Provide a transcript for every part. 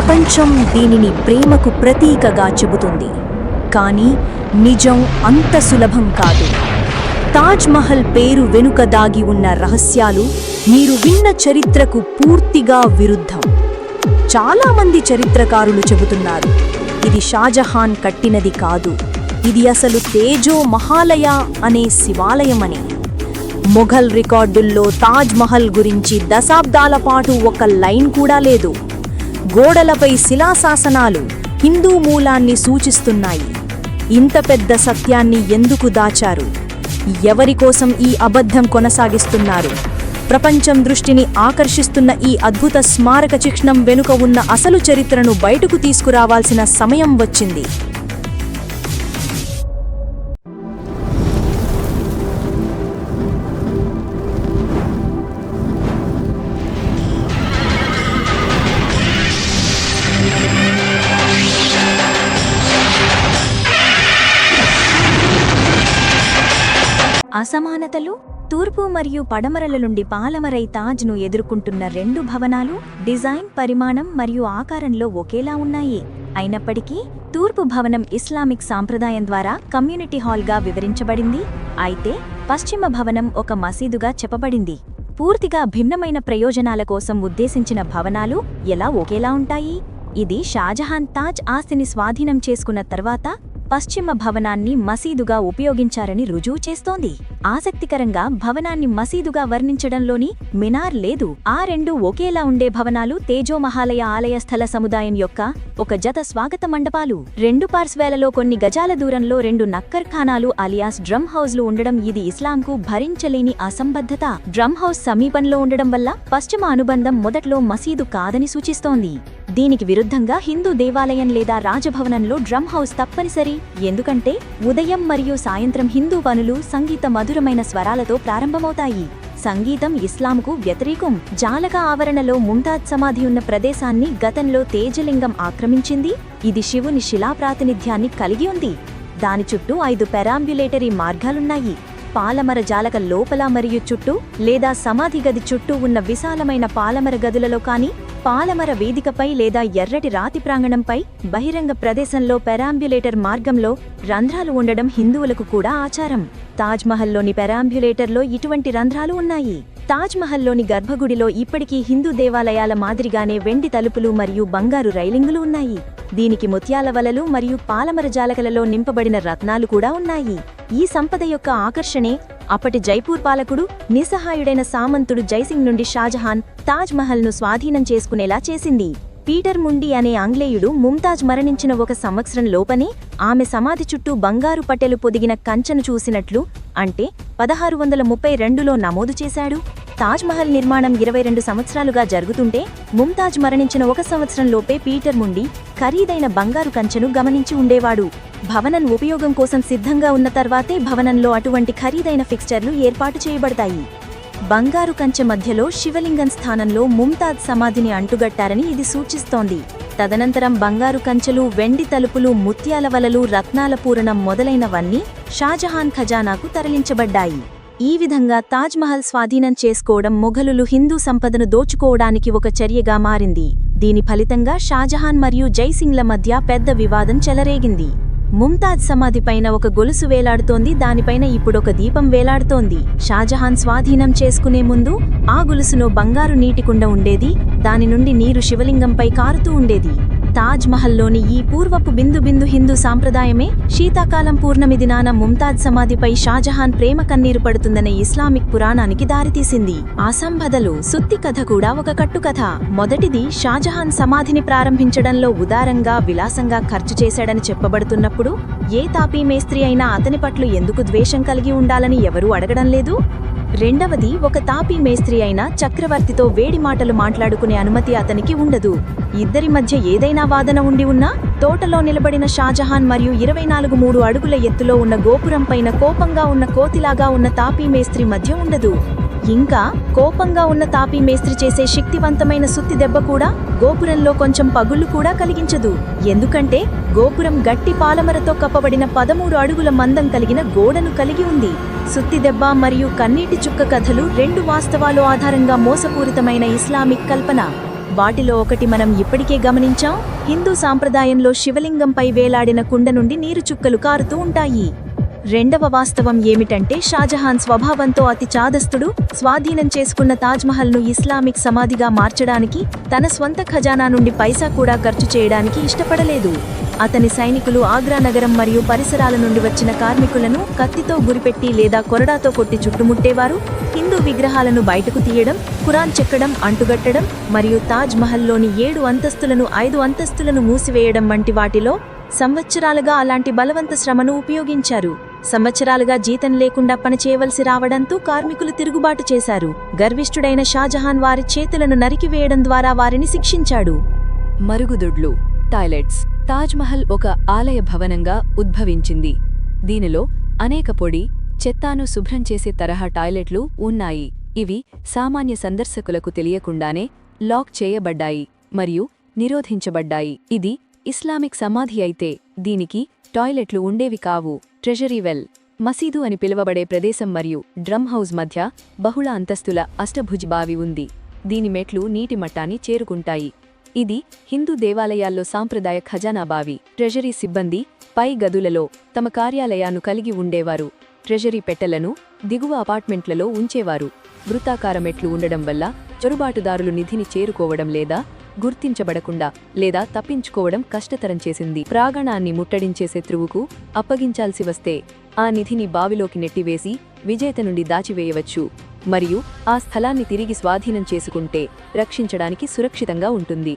ప్రపంచం దీనిని ప్రేమకు ప్రతీకగా చెబుతుంది. కానీ నిజం అంత సులభం కాదు. తాజ్ మహల్ పేరు వెనుక దాగి ఉన్న రహస్యాలు మీరు విన్న చరిత్రకు పూర్తిగా విరుద్ధం. చాలామంది చరిత్రకారులు చెబుతున్నారు ఇది షాజహాన్ కట్టినది కాదు ఇది అసలు తేజో మహాలయ అనే శివాలయమని. మొఘల్ రికార్డుల్లో తాజ్ మహల్ గురించి దశాబ్దాల పాటు ఒక లైన్ కూడా లేదు. గోడలపై శిలాశాసనాలు హిందూ మూలాన్ని సూచిస్తున్నాయి. ఇంత పెద్ద సత్యాన్ని ఎందుకు దాచారు? ఎవరి కోసం ఈ అబద్ధం కొనసాగిస్తున్నారు? ప్రపంచం దృష్టిని ఆకర్షిస్తున్న ఈ అద్భుత స్మారక చిహ్నం వెనుక ఉన్న అసలు చరిత్రను బయటకు తీసుకురావాల్సిన సమయం వచ్చింది. అసమానతలు తూర్పు మరియు పడమరల నుండి పాలమరై తాజ్ను ఎదుర్కొంటున్న రెండు భవనాలు డిజైన్ పరిమాణం మరియు ఆకారంలో ఒకేలా ఉన్నాయి. అయినప్పటికీ తూర్పు భవనం ఇస్లామిక్ సాంప్రదాయం ద్వారా కమ్యూనిటీ హాల్గా వివరించబడింది. అయితే పశ్చిమ భవనం ఒక మసీదుగా చెప్పబడింది. పూర్తిగా భిన్నమైన ప్రయోజనాల కోసం ఉద్దేశించిన భవనాలు ఎలా ఒకేలా ఉంటాయి? ఇది షాజహాన్ తాజ్ ఆస్తిని స్వాధీనం చేసుకున్న తర్వాత పశ్చిమ భవనాన్ని మసీదుగా ఉపయోగించారని రుజువు చేస్తోంది. ఆసక్తికరంగా భవనాన్ని మసీదుగా వర్ణించడంలోని మినార్ లేదు. ఆ రెండు ఒకేలా ఉండే భవనాలు తేజోమహాలయ ఆలయ స్థల సముదాయం యొక్క ఒక జత స్వాగత మండపాలు. రెండు పార్శ్వేలలో కొన్ని గజాల దూరంలో రెండు నక్కర్ఖానాలు అలియాస్ డ్రమ్ హౌస్లు ఉండడం ఇది ఇస్లాంకు భరించలేని అసంబద్ధత. డ్రమ్ హౌస్ సమీపంలో ఉండడం వల్ల పశ్చిమ అనుబంధం మొదట్లో మసీదు కాదని సూచిస్తోంది. దీనికి విరుద్ధంగా హిందూ దేవాలయం లేదా రాజభవనంలో డ్రమ్ హౌస్ తప్పనిసరి. ఎందుకంటే ఉదయం మరియు సాయంత్రం హిందూ పనులు సంగీత మధురమైన స్వరాలతో ప్రారంభమవుతాయి. సంగీతం ఇస్లాంకు వ్యతిరేకం. జాలక ఆవరణలో ముంతాజ్ సమాధి ఉన్న ప్రదేశాన్ని గతంలో తేజలింగం ఆక్రమించింది. ఇది శివుని శిలా ప్రాతినిధ్యాన్ని కలిగి ఉంది. దాని చుట్టూ ఐదు పెరాంబ్యులేటరీ మార్గాలున్నాయి. పాలమర జాలక లోపల మరియు చుట్టూ లేదా సమాధి గది చుట్టూ ఉన్న విశాలమైన పాలమర గదులలో కానీ పాలమర వేదికపై లేదా ఎర్రటి రాతి ప్రాంగణంపై బహిరంగ ప్రదేశంలో పెరాంబ్యులేటర్ మార్గంలో రంధ్రాలు ఉండడం హిందువులకు కూడా ఆచారం. తాజ్మహల్లోని పెరాంబ్యులేటర్లో ఇటువంటి రంధ్రాలు ఉన్నాయి. తాజ్మహల్లోని గర్భగుడిలో ఇప్పటికీ హిందూ దేవాలయాల మాదిరిగానే వెండి తలుపులు మరియు బంగారు రైలింగులు ఉన్నాయి. దీనికి ముత్యాల వలలు మరియు పాలమర జాలకలలో నింపబడిన రత్నాలు కూడా ఉన్నాయి. ఈ సంపద యొక్క ఆకర్షణే అప్పటి జైపూర్ పాలకుడు నిస్సహాయుడైన సామంతుడు జైసింగ్ నుండి షాజహాన్ తాజ్ మహల్ను స్వాధీనం చేసుకునేలా చేసింది. పీటర్ ముండి అనే ఆంగ్లేయుడు ముంతాజ్ మరణించిన ఒక సంవత్సరం లోపనే ఆమె సమాధి చుట్టూ బంగారు పట్టెలు పొదిగిన కంచెను చూసినట్లు అంటే పదహారు వందల ముప్పై రెండులో నమోదు చేశాడు. తాజ్మహల్ నిర్మాణం ఇరవై రెండు సంవత్సరాలుగా జరుగుతుంటే ముంతాజ్ మరణించిన ఒక సంవత్సరం లోపే పీటర్ ముండి ఖరీదైన బంగారు కంచెను గమనించి ఉండేవాడు. భవనం ఉపయోగం కోసం సిద్ధంగా ఉన్న తర్వాతే భవనంలో అటువంటి ఖరీదైన ఫిక్స్చర్లు ఏర్పాటు చేయబడతాయి. బంగారు కంచె మధ్యలో శివలింగం స్థానంలో ముంతాజ్ సమాధిని అంటుగట్టారని ఇది సూచిస్తోంది. తదనంతరం బంగారు కంచెలు వెండి తలుపులు ముత్యాల వలలు రత్నాల పూరణం మొదలైనవన్నీ షాజహాన్ ఖజానాకు తరలించబడ్డాయి. ఈ విధంగా తాజ్మహల్ స్వాధీనం చేసుకోవడం మొఘలులు హిందూ సంపదను దోచుకోవడానికి ఒక చర్యగా మారింది. దీని ఫలితంగా షాజహాన్ మరియు జైసింగ్ల మధ్య పెద్ద వివాదం చెలరేగింది. ముంతాజ్ సమాధిపైన ఒక గొలుసు వేలాడుతోంది. దానిపైన ఇప్పుడొక దీపం వేలాడుతోంది. షాజహాన్ స్వాధీనం చేసుకునే ముందు ఆ గొలుసులో బంగారు నీటికుండ ఉండేది. దాని నుండి నీరు శివలింగంపై కారుతూ ఉండేది. తాజ్మహల్లోని ఈ పూర్వపు బిందు బిందు హిందూ సాంప్రదాయమే శీతాకాలం పూర్ణమి దినాన ముంతాజ్ సమాధిపై షాజహాన్ ప్రేమ కన్నీరు పడుతుందనే ఇస్లామిక్ పురాణానికి దారితీసింది. అసంబధలు సుత్తి కథ కూడా ఒక కట్టుకథ. మొదటిది షాజహాన్ సమాధిని ప్రారంభించడంలో ఉదారంగా విలాసంగా ఖర్చు చేశాడని చెప్పబడుతున్నప్పుడు ఏ తాపీ మేస్త్రి అయినా అతని పట్ల ఎందుకు ద్వేషం కలిగి ఉండాలని ఎవరూ అడగడం లేదు? రెండవది ఒక తాపీ మేస్త్రి అయిన చక్రవర్తితో వేడి మాటలు మాట్లాడుకునే అనుమతి అతనికి ఉండదు. ఇద్దరి మధ్య ఏదైనా వాదన ఉండి ఉన్నా తోటలో నిలబడిన షాజహాన్ మరియు ఇరవై నాలుగు మూడు అడుగుల ఎత్తులో ఉన్న గోపురం పైన కోపంగా ఉన్న కోతిలాగా ఉన్న తాపీ మేస్త్రి మధ్య ఉండదు. ఇంకా కోపంగా ఉన్న తాపీ మేస్త్రి చేసే శక్తివంతమైన సుత్తి దెబ్బ కూడా గోపురంలో కొంచెం పగుళ్ళు కూడా కలిగించదు. ఎందుకంటే గోపురం గట్టి పాలమరతో కప్పబడిన పదమూడు అడుగుల మందం కలిగిన గోడను కలిగి ఉంది. సుత్తి దెబ్బ మరియు కన్నీటి చుక్క కథలు రెండు వాస్తవాలు ఆధారంగా మోసపూరితమైన ఇస్లామిక్ కల్పన. వాటిలో ఒకటి మనం ఇప్పటికే గమనించాం. హిందూ సాంప్రదాయంలో శివలింగంపై వేలాడిన కుండ నుండి నీరు చుక్కలు కారుతూ ఉంటాయి. రెండవ వాస్తవం ఏమిటంటే షాజహాన్ స్వభావంతో అతి చాదస్తుడు స్వాధీనం చేసుకున్న తాజ్మహల్ను ఇస్లామిక్ సమాధిగా మార్చడానికి తన స్వంత ఖజానా నుండి పైసా కూడా ఖర్చు చేయడానికి ఇష్టపడలేదు. అతని సైనికులు ఆగ్రా నగరం మరియు పరిసరాల నుండి వచ్చిన కార్మికులను కత్తితో గురిపెట్టి లేదా కొరడాతో కొట్టి చుట్టుముట్టేవారు హిందూ విగ్రహాలను బయటకు తీయడం ఖురాన్ చెక్కడం అంటుగట్టడం మరియు తాజ్ మహల్లోని ఏడు అంతస్తులను ఐదు అంతస్తులను మూసివేయడం వంటి వాటిలో సంవత్సరాలుగా అలాంటి బలవంత శ్రమను ఉపయోగించారు. సంవత్సరాలుగా జీతం లేకుండా పనిచేయవలసి రావడంతో కార్మికులు తిరుగుబాటు చేశారు. గర్విష్ఠుడైన షాజహాన్ వారి చేతులను నరికివేయడం ద్వారా వారిని శిక్షించాడు. మరుగుదొడ్లు టాయిలెట్స్ తాజ్మహల్ ఒక ఆలయ భవనంగా ఉద్భవించింది. దీనిలో అనేక పొడి చెత్తాను శుభ్రం చేసే తరహా టాయిలెట్లు ఉన్నాయి. ఇవి సామాన్య సందర్శకులకు తెలియకుండానే లాక్ చేయబడ్డాయి మరియు నిరోధించబడ్డాయి. ఇది ఇస్లామిక్ సమాధి అయితే దీనికి టాయిలెట్లు ఉండేవి కావు. ట్రెజరీ వెల్ మసీదు అని పిలువబడే ప్రదేశం మరియు డ్రమ్ హౌస్ మధ్య బహుళ అంతస్తుల అష్టభుజ్ బావి ఉంది. దీని మెట్లు నీటి మట్టాన్ని చేరుకుంటాయి. ఇది హిందూ దేవాలయాల్లో సాంప్రదాయ ఖజానా బావి. ట్రెజరీ సిబ్బంది పై గదులలో తమ కార్యాలయాను కలిగి ఉండేవారు. ట్రెజరీ పెట్టెలను దిగువ అపార్ట్మెంట్లలో ఉంచేవారు. వృత్తాకార మెట్లు ఉండడం వల్ల చొరుబాటుదారులు నిధిని చేరుకోవడం లేదా గుర్తించబడకుండా లేదా తప్పించుకోవడం కష్టతరం చేసింది. ప్రాగణాన్ని ముట్టడించే శత్రువుకు అప్పగించాల్సి వస్తే ఆ నిధిని బావిలోకి నెట్టివేసి విజేత నుండి దాచివేయవచ్చు. మరియు ఆ స్థలాన్ని తిరిగి స్వాధీనం చేసుకుంటే రక్షించడానికి సురక్షితంగా ఉంటుంది.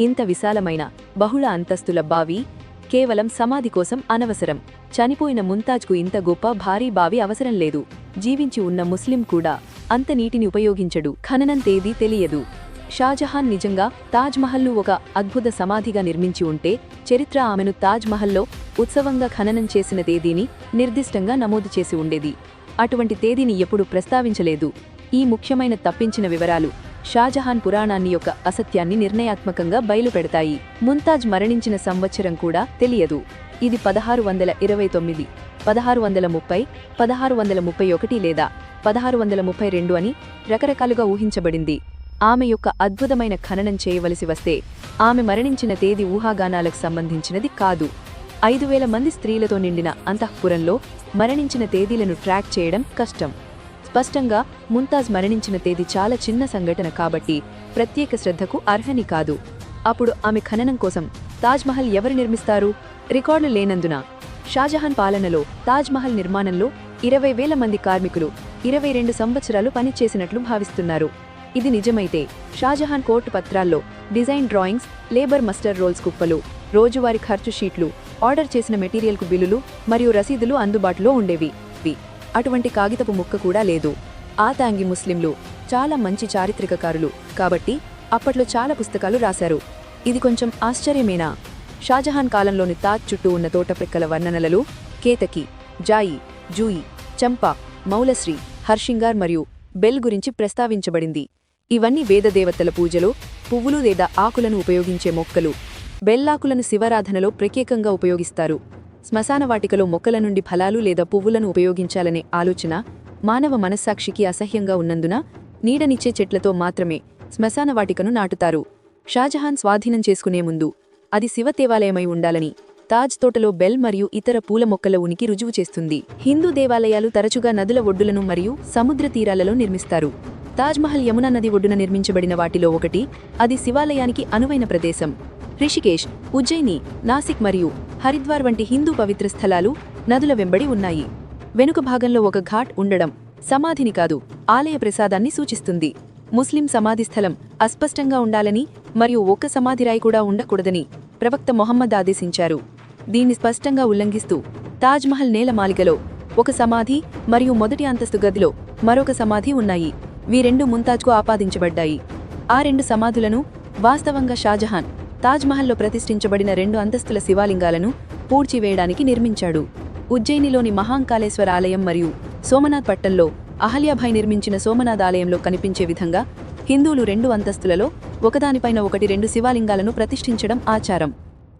ఇంత విశాలమైన బహుళ అంతస్తుల బావి కేవలం సమాధి కోసం అనవసరం. చనిపోయిన ముంతాజ్కు ఇంత గొప్ప భారీ బావి అవసరం లేదు. జీవించి ఉన్న ముస్లిం కూడా అంత నీటిని ఉపయోగించడు. ఖననం తేదీ తెలియదు. షాజహాన్ నిజంగా తాజ్మహల్ను ఒక అద్భుత సమాధిగా నిర్మించి ఉంటే చరిత్ర ఆమెను తాజ్మహల్లో ఉత్సవంగా ఖననం చేసిన తేదీని నిర్దిష్టంగా నమోదు చేసి ఉండేది. అటువంటి తేదీని ఎప్పుడు ప్రస్తావించలేదు. ఈ ముఖ్యమైన తప్పించిన వివరాలు షాజహాన్ పురాణాన్ని యొక్క అసత్యాన్ని నిర్ణయాత్మకంగా బయలుపెడతాయి. ముంతాజ్ మరణించిన సంవత్సరం కూడా తెలియదు. ఇది పదహారు వందల ఇరవై తొమ్మిది పదహారు వందల ముప్పై పదహారు వందల ముప్పై ఒకటి లేదా పదహారు వందల ముప్పై రెండు అని రకరకాలుగా ఊహించబడింది. ఆమె యొక్క అద్భుతమైన ఖననం చేయవలసి వస్తే ఆమె మరణించిన తేదీ ఊహాగానాలకు సంబంధించినది కాదు. ఐదు వేల మంది స్త్రీలతో నిండిన అంతఃపురంలో మరణించిన తేదీలను ట్రాక్ చేయడం కష్టం. స్పష్టంగా ముంతాజ్ మరణించిన తేదీ చాలా చిన్న సంఘటన కాబట్టి ప్రత్యేక శ్రద్ధకు అర్హని కాదు. అప్పుడు ఆమె ఖననం కోసం తాజ్మహల్ ఎవరు నిర్మిస్తారు? రికార్డులు లేనందున. షాజహాన్ పాలనలో తాజ్మహల్ నిర్మాణంలో ఇరవై వేల మంది కార్మికులు ఇరవై రెండు సంవత్సరాలు పనిచేసినట్లు భావిస్తున్నారు. ఇది నిజమైతే షాజహాన్ కోర్టు పత్రాల్లో design drawings labour muster rolls కుప్పలు రోజువారీ ఖర్చు షీట్లు ఆర్డర్ చేసిన మెటీరియల్కు బిల్లులు మరియు రసీదులు అందుబాటులో ఉండేవి. అటువంటి కాగితపు ముక్క కూడా లేదు. ఆ తాంగి ముస్లింలు చాలా మంచి చారిత్రకకారులు కాబట్టి అప్పట్లో చాలా పుస్తకాలు రాశారు. ఇది కొంచెం ఆశ్చర్యమేనా? షాజహాన్ కాలంలోని తాజ్ చుట్టూ ఉన్న తోటప్రెక్కల వర్ణనలలో కేతకి జాయి జూయి చంపా మౌలశ్రీ హర్షింగార్ మరియు బెల్ గురించి ప్రస్తావించబడింది. ఇవన్నీ వేదదేవతల పూజలో పువ్వులు లేదా ఆకులను ఉపయోగించే మొక్కలు. బెల్లాకులను శివరాధనలో ప్రత్యేకంగా ఉపయోగిస్తారు. శ్మశాన వాటికలో మొక్కల నుండి ఫలాలు లేదా పువ్వులను ఉపయోగించాలనే ఆలోచన మానవ మనస్సాక్షికి అసహ్యంగా ఉన్నందున నీడనిచ్చే చెట్లతో మాత్రమే శ్మశాన వాటికను నాటుతారు. షాజహాన్ స్వాధీనం చేసుకునే ముందు అది శివ దేవాలయమై ఉండాలని తాజ్ తోటలో బెల్ మరియు ఇతర పూల మొక్కల ఉనికి రుజువు చేస్తుంది. హిందూ దేవాలయాలు తరచుగా నదుల ఒడ్డులను మరియు సముద్ర తీరాలలో నిర్మిస్తారు. తాజ్మహల్ యమునా నది ఒడ్డున నిర్మించబడిన వాటిలో ఒకటి అది శివాలయానికి అనువైన ప్రదేశం. రిషికేష్ ఉజ్జయిని నాసిక్ మరియు హరిద్వార్ వంటి హిందూ పవిత్ర స్థలాలు నదుల వెంబడి ఉన్నాయి. వెనుక భాగంలో ఒక ఘాట్ ఉండడం సమాధిని కాదు ఆలయ ప్రసాదాన్ని సూచిస్తుంది. ముస్లిం సమాధి స్థలం అస్పష్టంగా ఉండాలని మరియు ఒక్క సమాధిరాయి కూడా ఉండకూడదని ప్రవక్త మొహమ్మద్ ఆదేశించారు. దీన్ని స్పష్టంగా ఉల్లంఘిస్తూ తాజ్మహల్ నేలమాలిగలో ఒక సమాధి మరియు మొదటి అంతస్తు గదిలో మరొక సమాధి ఉన్నాయి. వీరెండు ముంతాజ్కు ఆపాదించబడ్డాయి. ఆ రెండు సమాధులను వాస్తవంగా షాజహాన్ తాజ్మహల్లో ప్రతిష్ఠించబడిన రెండు అంతస్తుల శివాలింగాలను పూడ్చివేయడానికి నిర్మించాడు. ఉజ్జయినిలోని మహాంకాళేశ్వర ఆలయం మరియు సోమనాథ్ పట్టణంలో అహల్యాభాయ్ నిర్మించిన సోమనాథ్ ఆలయంలో కనిపించే విధంగా హిందువులు రెండు అంతస్తులలో ఒకదానిపైన ఒకటి రెండు శివాలింగాలను ప్రతిష్ఠించడం ఆచారం.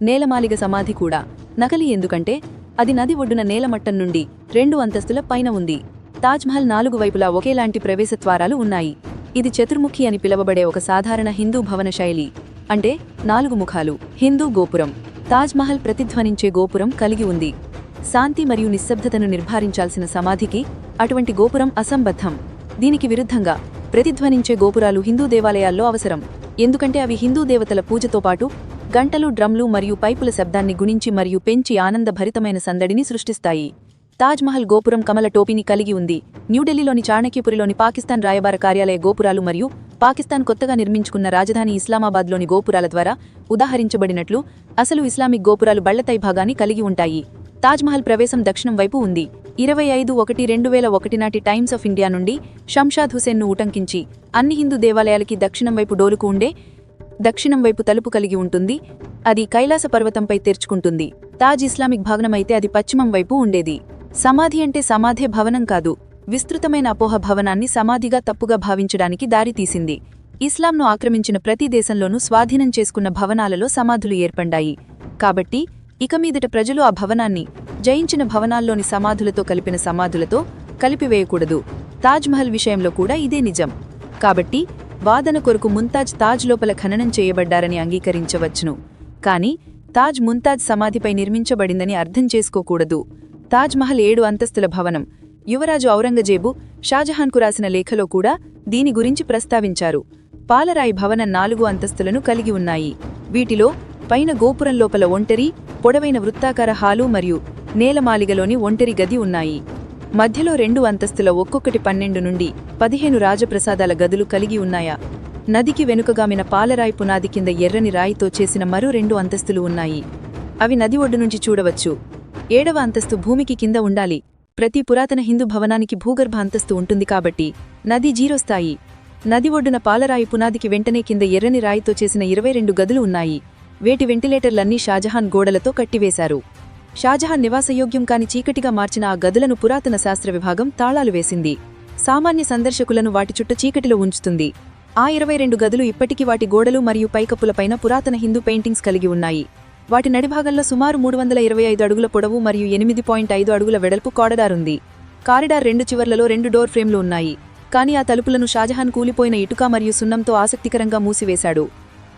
నేలమాలిగ సమాధి కూడా నకలి ఎందుకంటే అది నది ఒడ్డున నేలమట్టం నుండి రెండు అంతస్తుల పైన ఉంది. తాజ్మహల్ నాలుగు వైపులా ఒకేలాంటి ప్రవేశద్వారాలు ఉన్నాయి. ఇది చతుర్ముఖి అని పిలువబడే ఒక సాధారణ హిందూ భవన శైలి. అంటే నాలుగు ముఖాలు. హిందూ గోపురం. తాజ్మహల్ ప్రతిధ్వనించే గోపురం కలిగి ఉంది. శాంతి మరియు నిశ్శబ్దతను నిర్ధారించాల్సిన సమాధికి అటువంటి గోపురం అసంబద్ధం. దీనికి విరుద్ధంగా ప్రతిధ్వనించే గోపురాలు హిందూ దేవాలయాల్లో అవసరం. ఎందుకంటే అవి హిందూ దేవతల పూజతో పాటు గంటలు డ్రమ్లు మరియు పైపుల శబ్దాన్ని గుణించి మరియు పెంచి ఆనందభరితమైన సందడిని సృష్టిస్తాయి. తాజ్మహల్ గోపురం కమల టోపీని కలిగి ఉంది. న్యూఢిల్లీలోని చాణక్యపురిలోని పాకిస్తాన్ రాయబార కార్యాలయ గోపురాలు మరియు పాకిస్తాన్ కొత్తగా నిర్మించుకున్న రాజధాని ఇస్లామాబాద్లోని గోపురాల ద్వారా ఉదాహరించబడినట్లు అసలు ఇస్లామిక్ గోపురాలు బళ్ళతై భాగాన్ని కలిగి ఉంటాయి. తాజ్మహల్ ప్రవేశం దక్షిణం వైపు ఉంది. ఇరవై ఐదు ఒకటి రెండు వేల ఒకటి నాటి టైమ్స్ ఆఫ్ ఇండియా నుండి షంషాద్ హుసేన్ను ఉటంకించి అన్ని హిందూ దేవాలయాలకి దక్షిణం వైపు డోలుకు ఉండే దక్షిణం వైపు తలుపు కలిగి ఉంటుంది. అది కైలాస పర్వతంపై తెరుచుకుంటుంది. తాజ్ ఇస్లామిక్ భాగనమైతే అది పశ్చిమం వైపు ఉండేది. సమాధి అంటే సమాధే భవనం కాదు విస్తృతమైన అపోహ భవనాన్ని సమాధిగా తప్పుగా భావించడానికి దారితీసింది ఇస్లాంను ఆక్రమించిన ప్రతి దేశంలోనూ స్వాధీనం చేసుకున్న భవనాలలో సమాధులు ఏర్పడ్డాయి. కాబట్టి ఇక మీదట ప్రజలు ఆ భవనాన్ని జయించిన భవనాల్లోని సమాధులతో కలిపిన సమాధులతో కలిపివేయకూడదు. తాజ్మహల్ విషయంలో కూడా ఇదే నిజం. కాబట్టి వాదన కొరకు ముంతాజ్ తాజ్ లోపల ఖననం చేయబడ్డారని అంగీకరించవచ్చును. కాని తాజ్ ముంతాజ్ సమాధిపై నిర్మించబడిందని అర్థం చేసుకోకూడదు. తాజ్మహల్ ఏడు అంతస్తుల భవనం. యువరాజు ఔరంగజేబు షాజహాన్కు రాసిన లేఖలో కూడా దీని గురించి ప్రస్తావించారు. పాలరాయి భవనం నాలుగు అంతస్తులను కలిగి ఉన్నాయి. వీటిలో పైన గోపురం లోపల ఒంటరి పొడవైన వృత్తాకార హాలు మరియు నేలమాలిగలోని ఒంటరి గది ఉన్నాయి. మధ్యలో రెండు అంతస్తుల ఒక్కొక్కటి పన్నెండు నుండి పదిహేను రాజప్రసాదాల గదులు కలిగి ఉన్నాయా? నదికి వెనుకగామిన పాలరాయి పునాది కింద ఎర్రని రాయితో చేసిన మరో రెండు అంతస్తులు ఉన్నాయి. అవి నది ఒడ్డు నుంచి చూడవచ్చు. ఏడవ అంతస్తు భూమికి కింద ఉండాలి. ప్రతి పురాతన హిందూ భవనానికి భూగర్భ అంతస్తు ఉంటుంది కాబట్టి నది జీరో స్థాయి నది ఒడ్డున పాలరాయి పునాదికి వెంటనే కింద ఎర్రని రాయితో చేసిన ఇరవై రెండు గదులు ఉన్నాయి. వేటి వెంటిలేటర్లన్నీ షాజహాన్ గోడలతో కట్టివేశారు. షాజహాన్ నివాసయోగ్యం కాని చీకటిగా మార్చిన ఆ గదులను పురాతన శాస్త్ర విభాగం తాళాలు వేసింది. సామాన్య సందర్శకులను వాటి చుట్ట చీకటిలో ఉంచుతుంది. ఆ ఇరవై రెండు గదులు ఇప్పటికీ వాటి గోడలు మరియు పైకప్పులపైన పురాతన హిందూ పెయింటింగ్స్ కలిగి ఉన్నాయి. వాటి నడిభాగంలో సుమారు మూడు వందల ఇరవై ఐదు అడుగుల పొడవు మరియు ఎనిమిది పాయింట్ ఐదు అడుగుల వెడల్పు కారిడార్ ఉంది కారిడార్ రెండు చివర్లలో రెండు డోర్ ఫ్రేమ్లు ఉన్నాయి. కానీ ఆ తలుపులను షాజహాన్ కూలిపోయిన ఇటుక మరియు సున్నంతో ఆసక్తికరంగా మూసివేశాడు.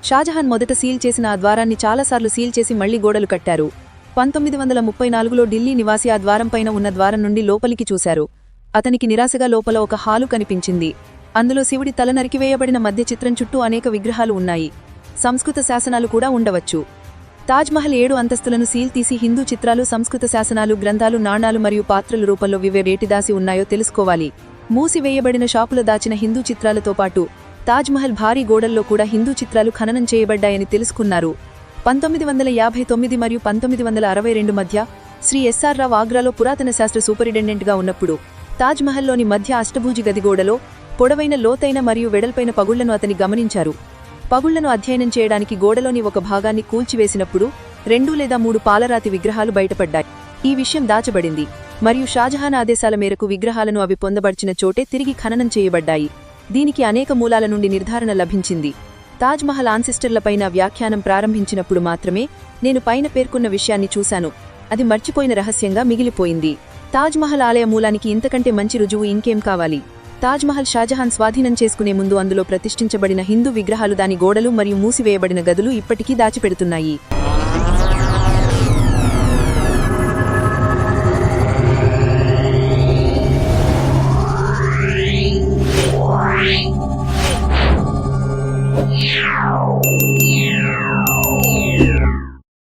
షాజహాన్ మొదట సీల్ చేసిన ఆ ద్వారాన్ని చాలాసార్లు సీల్ చేసి మళ్ళీ గోడలు కట్టారు. పంతొమ్మిది వందల ముప్పై నాలుగులో ఢిల్లీ నివాసి ఆ ద్వారంపైన ఉన్న ద్వారం నుండి లోపలికి చూశారు. అతనికి నిరాశగా లోపల ఒక హాలు కనిపించింది. అందులో శివుడి తల నరికివేయబడిన మధ్య చిత్రం చుట్టూ అనేక విగ్రహాలు ఉన్నాయి. సంస్కృత శాసనాలు కూడా ఉండవచ్చు. తాజ్మహల్ ఏడు అంతస్తులను సీల్ తీసి హిందూ చిత్రాలు సంస్కృత శాసనాలు గ్రంథాలు నాణాలు మరియు పాత్రల రూపంలో వివే దాసి ఉన్నాయో తెలుసుకోవాలి. మూసివేయబడిన షాపుల దాచిన హిందూ చిత్రాలతో పాటు తాజ్మహల్ భారీ గోడల్లో కూడా హిందూ చిత్రాలు ఖననం చేయబడ్డాయని తెలుసుకున్నారు. పంతొమ్మిది వందల యాభై తొమ్మిది మరియు పంతొమ్మిది వందల అరవై రెండు మధ్య శ్రీ ఎస్ఆర్ రావు ఆగ్రాలో పురాతన శాస్త్ర సూపరింటెండెంట్గా ఉన్నప్పుడు తాజ్మహల్లోని మధ్య అష్టభూజి గదిగోడలో పొడవైన లోతైన మరియు వెడల్పైన పగుళ్ళను అతని గమనించారు. పగుళ్ళను అధ్యయనం చేయడానికి గోడలోని ఒక భాగాన్ని కూల్చివేసినప్పుడు రెండు లేదా మూడు పాలరాతి విగ్రహాలు బయటపడ్డాయి. ఈ విషయం దాచబడింది. మరియు షాజహాన్ ఆదేశాల మేరకు విగ్రహాలను అవి పొందబడిచిన చోటే తిరిగి ఖననం చేయబడ్డాయి. దీనికి అనేక మూలాల నుండి నిర్ధారణ లభించింది. తాజ్మహల్ ఆన్సిస్టర్లపైన వ్యాఖ్యానం ప్రారంభించినప్పుడు మాత్రమే నేను పైన పేర్కొన్న విషయాన్ని చూశాను. అది మర్చిపోయిన రహస్యంగా మిగిలిపోయింది. తాజ్మహల్ ఆలయ మూలానికి ఇంతకంటే మంచి రుజువు ఇంకేం కావాలి? తాజ్మహల్ షాజహాన్ స్వాధీనం చేసుకునే ముందు అందులో ప్రతిష్ఠించబడిన హిందూ విగ్రహాలు దాని గోడలు మరియు మూసివేయబడిన గదులు ఇప్పటికీ దాచిపెడుతున్నాయి.